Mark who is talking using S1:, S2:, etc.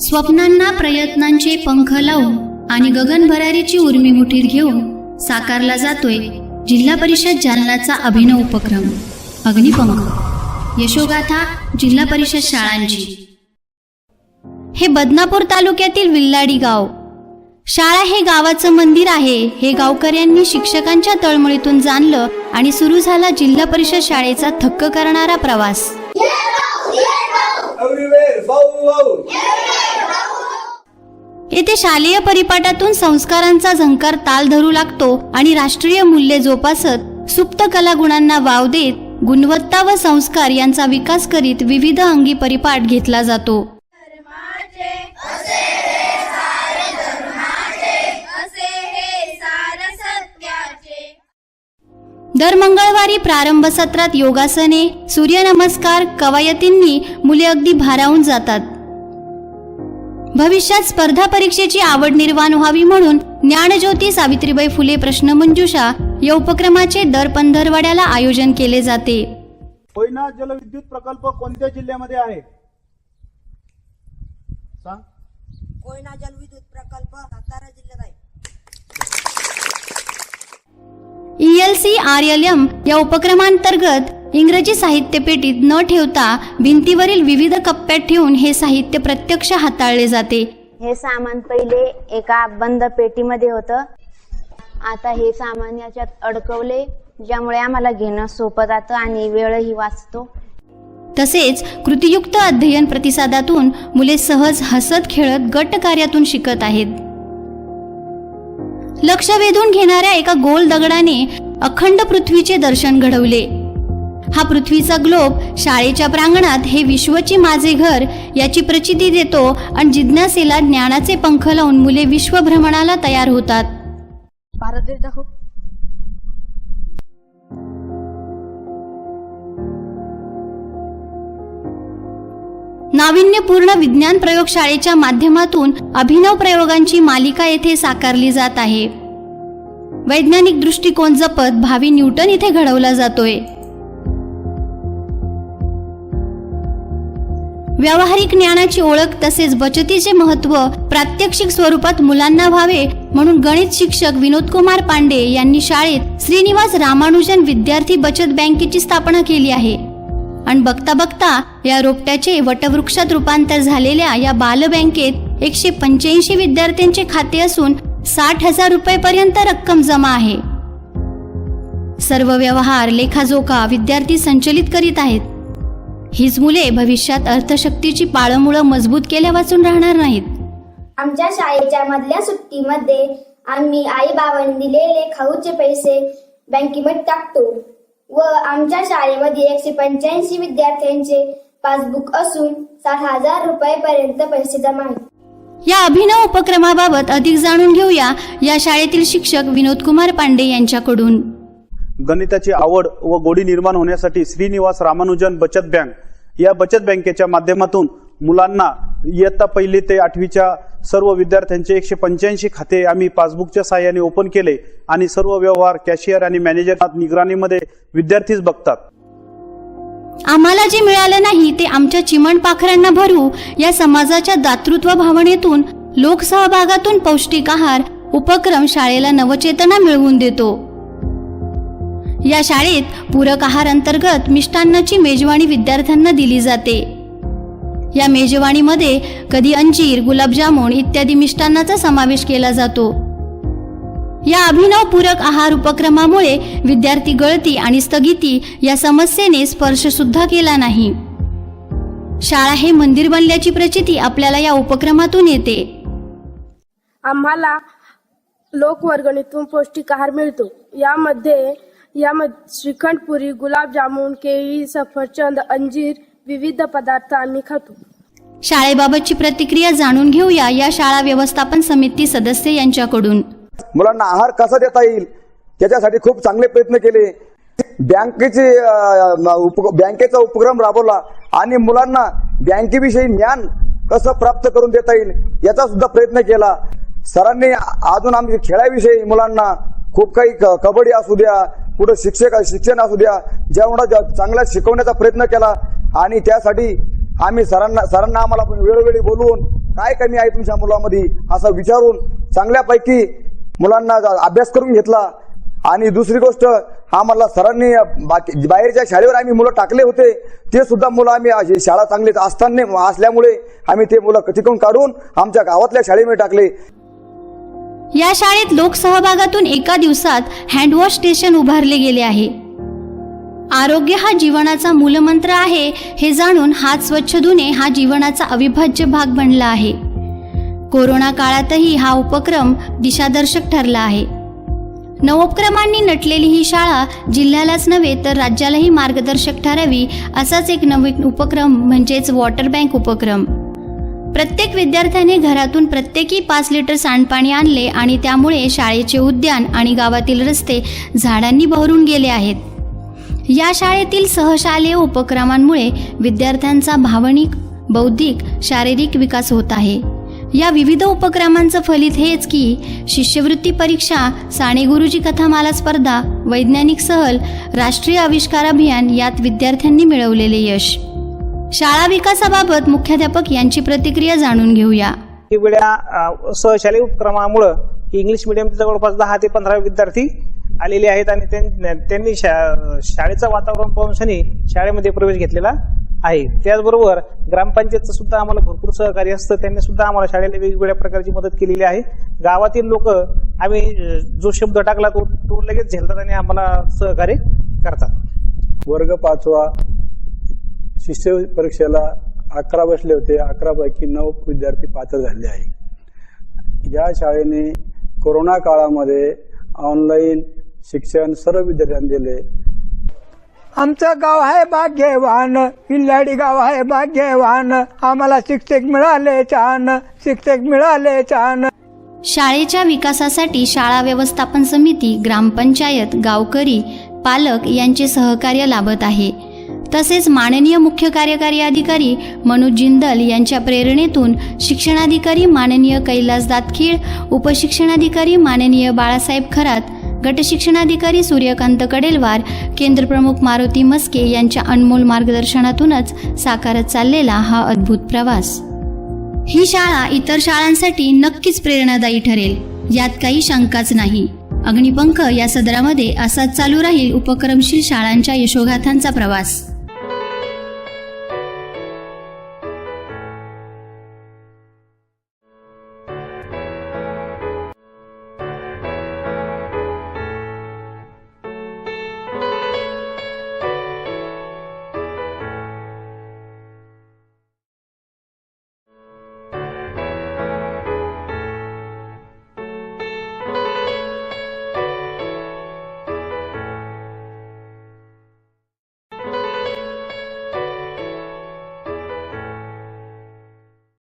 S1: स्वप्नांना प्रयत्नांचे पंख लावून आणि गगनभरारीची उर्मी मुठीत घेऊन साकारला जातोय जिल्हा परिषद जालनाचा अभिनव उपक्रम. अग्निपंख. यशोगाथा जिल्हा परिषद शाळांची. हे बदनापूर तालुक्यातील विल्लाडी गाव. शाळा हे गावाचं मंदिर आहे हे गावकऱ्यांनी शिक्षकांच्या तळमळीतून जाणलं आणि सुरू झाला जिल्हा परिषद शाळेचा थक्क करणारा प्रवास. येथे शालेय परिपाठातून संस्कारांचा झंकार ताल धरू लागतो आणि राष्ट्रीय मूल्ये जोपासत सुप्त कलागुणांना वाव देत गुणवत्ता व संस्कार यांचा विकास करीत विविध अंगी परिपाठ घेतला जातो. दर मंगळवारी प्रारंभ सत्रात योगासने सूर्यनमस्कार कवायतींनी मुले अगदी भारावून जातात. भविष्यात स्पर्धा परीक्षेची आवड निर्माण व्हावी म्हणून ज्ञानज्योती सावित्रीबाई फुले प्रश्नमंजुषा या उपक्रमाचे दर पंधरवड्याला आयोजन केले जाते.
S2: कोयना जलविद्युत प्रकल्प कोणत्या जिल्ह्यामध्ये आहे? सांग.
S3: कोयना जलविद्युत प्रकल्प सातारा जिल्ह्यात आहे.
S1: L C R L M या उपक्रमांतर्गत इंग्रजी साहित्य पेटीत न ठेवता भिंतीवरील विविध कप्प्यात ठेवून हे साहित्य प्रत्यक्ष हाताळले जाते.
S4: हे सामान पहिले एका बंद पेटीमध्ये होतं. आता हे सामान याच्यात अडकवले ज्यामुळे आम्हाला घेणं सोपं जातं आणि वेळही वाचतो.
S1: तसेच कृतीयुक्त अध्ययन प्रतिसादातून मुले सहज हसत खेळत गट कार्यातून शिकत आहेत. लक्ष वेधून घेणाऱ्या एका गोल दगडाने अखंड पृथ्वीचे दर्शन घडवले. हा पृथ्वीचा ग्लोब शाळेच्या प्रांगणात हे विश्वचे माझे घर याची प्रचिती देतो आणि जिज्ञासेला ज्ञानाचे पंख लावून मुले विश्वभ्रमणाला तयार होतात.
S3: भारत दाखव
S1: नाविन्यपूर्ण विज्ञान प्रयोगशाळेच्या माध्यमातून अभिनव प्रयोगांची मालिका येथे साकारली जात आहे. वैज्ञानिक दृष्टिकोन जपत भावी न्यूटन इथे घडवला जातोय. व्यावहारिक ज्ञानाची ओळख तसेच बचतीचे महत्त्व प्रात्यक्षिक स्वरूपात मुलांना व्हावे म्हणून गणित शिक्षक विनोद कुमार पांडे यांनी शाळेत श्रीनिवास रामानुजन विद्यार्थी बचत बँकेची स्थापना केली आहे. आणि बघता बघता या रोपट्याचे वटवृक्षात रूपांतर झालेल्या या बाल बँकेत एकशे पंच्याऐंशी विद्यार्थ्यांचे खाते असून साठ हजार रुपयेपर्यंत रक्कम जमा आहे. सर्व व्यवहार लेखाजोखा विद्यार्थी संचलित करीत आहेत. हीच मुले भविष्यात अर्थशक्तीची पाळमुळं मजबूत केल्या वाचून राहणार नाहीत.
S5: आमच्या शाळेच्या मधल्या सुट्टीमध्ये आम्ही आई बाबांनी दिलेले खाऊचे पैसे बँकेमध्ये टाकतो व आमच्या शाळेमध्ये एकशे पंच्याऐंशी विद्यार्थ्यांचे पासबुक असून साठ हजार रुपयेपर्यंत पैसे जमा आहेत.
S1: या अभिनव उपक्रमाबाबत अधिक जाणून घेऊया या शाळेतील शिक्षक विनोद कुमार पांडे यांच्याकडून.
S2: गणिताची आवड व गोडी निर्माण होण्यासाठी श्रीनिवास रामानुजन बचत बँक या बचत बँकेच्या माध्यमातून मुलांना इयत्ता पहिली ते आठवीच्या सर्व विद्यार्थ्यांचे एकशे पंच्याऐंशी खाते आम्ही पासबुकच्या सहाय्याने ओपन केले आणि सर्व व्यवहार कॅशियर आणि मॅनेजर निगराणीमध्ये विद्यार्थीच बघतात.
S1: आम्हाला जे मिळालं नाही ते आमच्या चिमण पाखरांना भरू या समाजाच्या दातृत्व भावनेतून लोकसहभागातून पौष्टिक आहार उपक्रम शाळेला नवचेतना मिळवून देतो. या शाळेत पूरक आहार अंतर्गत मिष्टान्नाची मेजवानी विद्यार्थ्यांना दिली जाते. या मेजवानीमध्ये कधी अंजीर गुलाबजामुन इत्यादी मिष्टान्नाचा समावेश केला जातो. या अभिनव पूरक आहार उपक्रमामुळे विद्यार्थी गळती आणि स्थगिती या समस्येने स्पर्श सुद्धा केला नाही. शाळा हे मंदिर बनल्याची प्रचिती आपल्याला या उपक्रमातून येते.
S6: आम्हाला लोकवर्गणीतून पौष्टिक आहार मिळतो. यामध्ये यामध्ये श्रीखंडपुरी गुलाबजामुन केळी सफरचंद अंजीर विविध पदार्थ आम्ही खातो.
S1: शाळेबाबतची प्रतिक्रिया जाणून घेऊया या शाळा व्यवस्थापन समिती सदस्य यांच्याकडून.
S7: मुलांना आहार कसा देता येईल? त्याच्यासाठी खूप चांगले प्रयत्न केले. बँकेचे बँकेचा उपक्रम राबवला आणि मुलांना बँकेविषयी ज्ञान कसं प्राप्त करून देता येईल याचा सुद्धा प्रयत्न केला. सरांनी अजून आम्ही खेळाविषयी मुलांना खूप काही क- कबड्डी असू द्या कुठं शिक्षक शिक्षण असू द्या जेवढा चांगला शिकवण्याचा प्रयत्न केला आणि त्यासाठी आम्ही सरांना सरांना आम्हाला वेळोवेळी बोलवून काय कमी आहे तुमच्या मुलामध्ये असं विचारून चांगल्यापैकी मुलांना अभ्यास करून घेतला. आणि दुसरी गोष्ट आम्हाला सरांनी बाकी बाहेरच्या शाळेवर आम्ही मुलं टाकले होते ते सुद्धा मुलं आम्ही अशी शाळा चांगली असताना असल्यामुळे आम्ही ते मुलं तिकडून काढून आमच्या गावातल्या शाळेमध्ये टाकले.
S1: या शाळेत लोकसहभागातून एका दिवसात हँडवॉश स्टेशन उभारले गेले आहे. आरोग्य हा जीवनाचा मूलमंत्र आहे हे जाणून हात स्वच्छ धुणे हा जीवनाचा अविभाज्य भाग बनला आहे. कोरोना काळातही हा उपक्रम दिशादर्शक ठरला आहे. नवोपक्रमांनी नटलेली ही शाळा जिल्ह्यालाच नव्हे तर राज्यालाही मार्गदर्शक ठरावी असाच एक नवीन उपक्रम म्हणजेच वॉटर बँक उपक्रम. प्रत्येक विद्यार्थ्याने घरातून प्रत्येकी पाच लिटर सांडपाणी आणले आणि त्यामुळे शाळेचे उद्यान आणि गावातील रस्ते झाडांनी बहरून गेले आहेत. या शाळेतील सहशालेय उपक्रमांमुळे विद्यार्थ्यांचा भावनिक बौद्धिक शारीरिक विकास होत आहे. या विविध उपक्रमांचं फलित हेच की शिष्यवृत्ती परीक्षा साने गुरुजी कथामाला स्पर्धा वैज्ञानिक सहल राष्ट्रीय आविष्कार अभियान यात विद्यार्थ्यांनी मिळवलेले यश. शाळा विकासाबाबत मुख्याध्यापक यांची प्रतिक्रिया जाणून घेऊया.
S8: वेगवेगळ्या अ, सहशालेय उपक्रमामुळं इंग्लिश मिडियमचे जवळपास दहा ते पंधरा विद्यार्थी आलेले आहेत आणि त्यां- त्यांनी शा- शाळेचं वातावरण पाहून शनी शाळेमध्ये प्रवेश घेतलेला आहे. त्याचबरोबर ग्रामपंचायतचं सुद्धा आम्हाला भरपूर सहकार्य असतं. त्यांनी सुद्धा आम्हाला शाळेला वेगवेगळ्या प्रकारची मदत केलेली आहे. गावातील लोक आम्ही जो शब्द टाकला तो तो लगेच झेलतात आणि आम्हाला सहकार्य करतात.
S9: वर्ग पाचवा शिष्य परीक्षेला अकरा बसले होते. अकरा पैकी नऊ विद्यार्थी पात्र झाले आहे. या शाळेने कोरोना काळामध्ये ऑनलाईन शिक्षण सर्व विद्यार्थ्यांना दिले.
S10: आमचं गाव आहे भाग्यवान. किल्लाडी गाव आहे भाग्यवान. आम्हाला शिक्षक मिळाले छान. शिक्षक मिळाले छान.
S1: शाळेच्या विकासासाठी शाळा व्यवस्थापन समिती ग्रामपंचायत गावकरी पालक यांचे सहकार्य लाभत आहे. तसेच माननीय मुख्य कार्यकारी अधिकारी मनोज जिंदल यांच्या प्रेरणेतून शिक्षणाधिकारी माननीय कैलास दातखीळ उपशिक्षणाधिकारी माननीय बाळासाहेब खरात गटशिक्षणाधिकारी सूर्यकांत कडेलवार केंद्रप्रमुख मारुती मस्के यांच्या अनमोल मार्गदर्शनातूनच साकारत चाललेला हा अद्भुत प्रवास. ही शाळा इतर शाळांसाठी नक्कीच प्रेरणादायी ठरेल यात काही शंकाच नाही. अग्निपंख या सदरामध्ये असाच चालू राहील उपक्रमशील शाळांच्या यशोगाथांचा प्रवास.